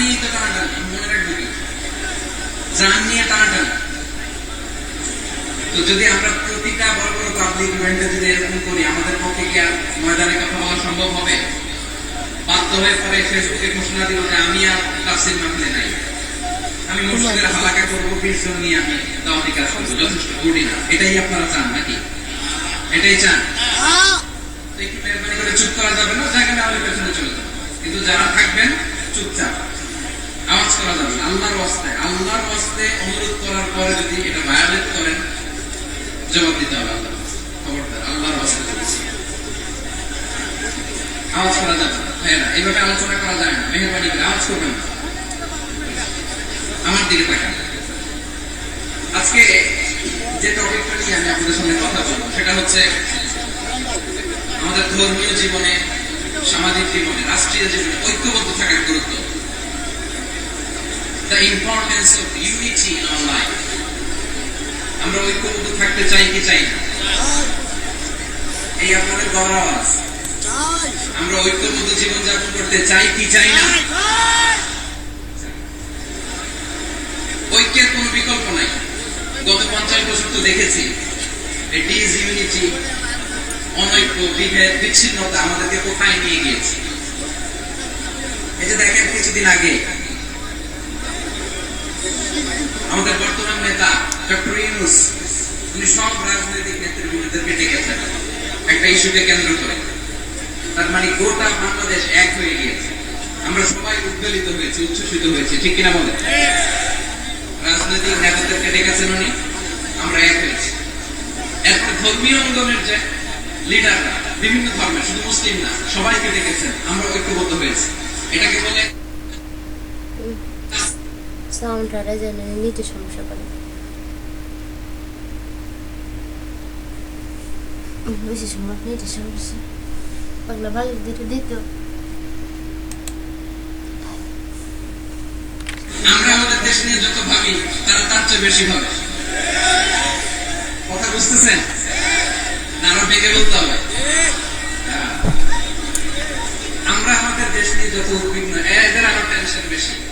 নিয়ে তো টানাটানি মনে রাখবে কি যান তো যদি আমরা প্রতিটা বড় বড় পাবলিক ইভেন্টে যদি এরকম করি আমাদের পক্ষে কি আর ময়দানে কথা বলা সম্ভব হবে বাধ্য হয়ে পরে ফেসবুকে ঘোষণা দিল যে আমি আর তাফসির মাহফিলে নাই আমি মসজিদের হালাকা করব বিশ জন নিয়ে আমি দাওয়াতি কাজ করব যথেষ্ট করি না এটাই আপনারা চান নাকি এটাই চান একটু মেহরবানি করে চুপ করা যাবে না জায়গা না হলে পেছনে চলে যাবে। কিন্তু যারা থাকবেন, চুপচাপ। করা যাবে। আল্লাহর ওয়াস্তে আল্লাহর ওয়াস্তে অনুরোধ করার পরে যদি এটা ভায়োলেট করেন, জবাব দিতে হবে আল্লাহ খবরদার, আল্লাহর বলছি। আওয়াজ করা যাবে না এইভাবে আলোচনা করা যায় না। মেহরবানি করে আওয়াজ করবেন আমার দিকে তাকান। আজকে যে টপিকটা নিয়ে আমি আপনাদের সঙ্গে কথা বলব, সেটা হচ্ছে আমাদের ধর্মীয় জীবনে, সামাজিক জীবনে, রাষ্ট্রীয় জীবনে ঐক্যবদ্ধ থাকার গুরুত্ব। The importance of unity in our life আমরা ঐক্যবদ্ধ থাকতে চাই কি চাই না? এই আপনাদের আওয়াজ আমরা ঐক্যবদ্ধ জীবন যাপন করতে চাই কি চাই না? ঐক্যের কোনো বিকল্প নাই। গত পঞ্চাশ বছর তো দেখেছি ডিসইউনিটি অনৈক্য বিভেদ বিচ্ছিন্নতা আমাদেরকে কোথায় নিয়ে গিয়েছে? এই যে দেখেন কিছুদিন আগে আমাদের বর্তমান নেতা ডক্টর ইউনুস, উনি সব রাজনৈতিক নেতৃবৃন্দদেরকে ডেকেছেন। একটা ইস্যুকে কেন্দ্র করে। তার মানে গোটা বাংলাদেশ এক হয়ে গিয়েছে। আমরা সবাই উদ্বেলিত হয়েছি, উচ্ছ্বসিত হয়েছি, ঠিক কিনা বলেন? রাজনৈতিক নেতাদেরকে ডেকেছেন উনি, আমরা এক হয়েছি। এরপর ধর্মীয় অঙ্গনের যে লিডাররা বিভিন্ন ধর্মের, শুধু মুসলিম না, সবাইকে ডেকেছেন, আমরা ঐক্যবদ্ধ হয়েছি। এটাকে বলে সাউন্ডটা যেন নিতে সমস্যা করে। বেশি সময় নিতে সমস্যা। পাগলা ভালো দিতে দিত। আমরা আমাদের দেশ নিয়ে যত ভাবি, তারা তার চেয়ে বেশি ভাবে। কথা বুঝতেছেন? আরও ভেঙে বলতে হবে। হ্যাঁ। আমরা আমাদের দেশ নিয়ে যত উদ্বিগ্ন এদের আরও টেনশন বেশি।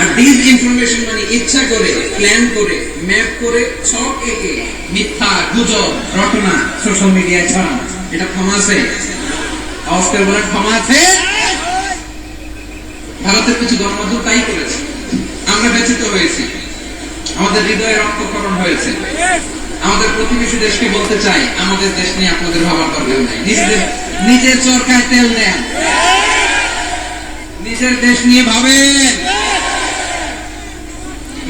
আর ডিস ইনফরমেশন মানে ইচ্ছা করে প্ল্যান করে ম্যাপ করে ছক এঁকে মিথ্যা, গুজব, রটনা সোশ্যাল মিডিয়ায় ছড়ানো। এটা ক্ষমা আছে? অস্কার বলার ক্ষমা আছে? ভারতের কিছু গণমাধ্যম তাই করেছে। আমরা ব্যথিত হয়েছি। আমাদের হৃদয়ে রক্তকরণ হয়েছে। আমাদের প্রতিবেশী দেশকে বলতে চাই, আমাদের দেশ নিয়ে আপনাদের ভাবার দরকার নাই। নিজেদের, নিজের চরকায় তেল নেন। নিজের দেশ নিয়ে ভাবেন।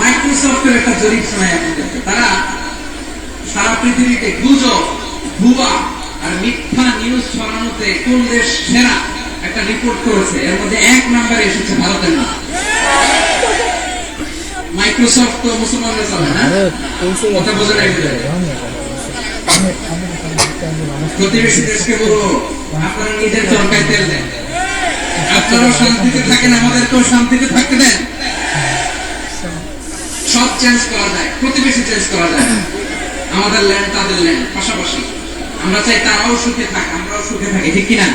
মাইক্রোসফটের একটা জরিপ শোনায় আপনাদেরকে তারা সারা পৃথিবীতে গুজব ভুয়া আর মিথ্যা নিউজ ছড়ানোতে কোন দেশ সেরা একটা রিপোর্ট করেছে? এর মধ্যে এক নাম্বারে এসেছে ভারতের নাম। মাইক্রোসফট তো মুসলমানরা চলে না কথা বোঝা মানুষ প্রতিবেশী দেশকে বলব আপনারা নিজের চরকায় তেল দেন। আপনারাও শান্তিতে থাকেন আমাদেরকেও শান্তিতে থাকতে দেন। সব চেঞ্জ করা যায়, প্রতিবেশী চেঞ্জ করা যায়। আমাদের ল্যান্ড তাদের ল্যান্ড পাশাপাশি। আমরা চাই তারাও সুখে থাক, আমরাও সুখে থাকি, ঠিক কিনা?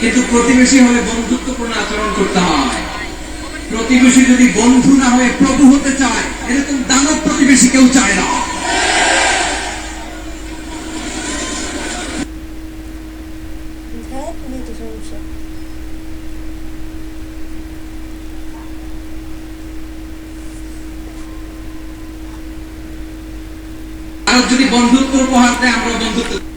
কিন্তু প্রতিবেশী হলে বন্ধুত্বপূর্ণ আচরণ করতে হয়। প্রতিবেশী যদি বন্ধু না হয়ে প্রভু হতে চায়, এরকম দানব প্রতিবেশী কেউ চায় না হ্যাঁ দিতে সমস্যা আর যদি বন্ধুত্ব উপহার দেয় আমরা বন্ধুত্ব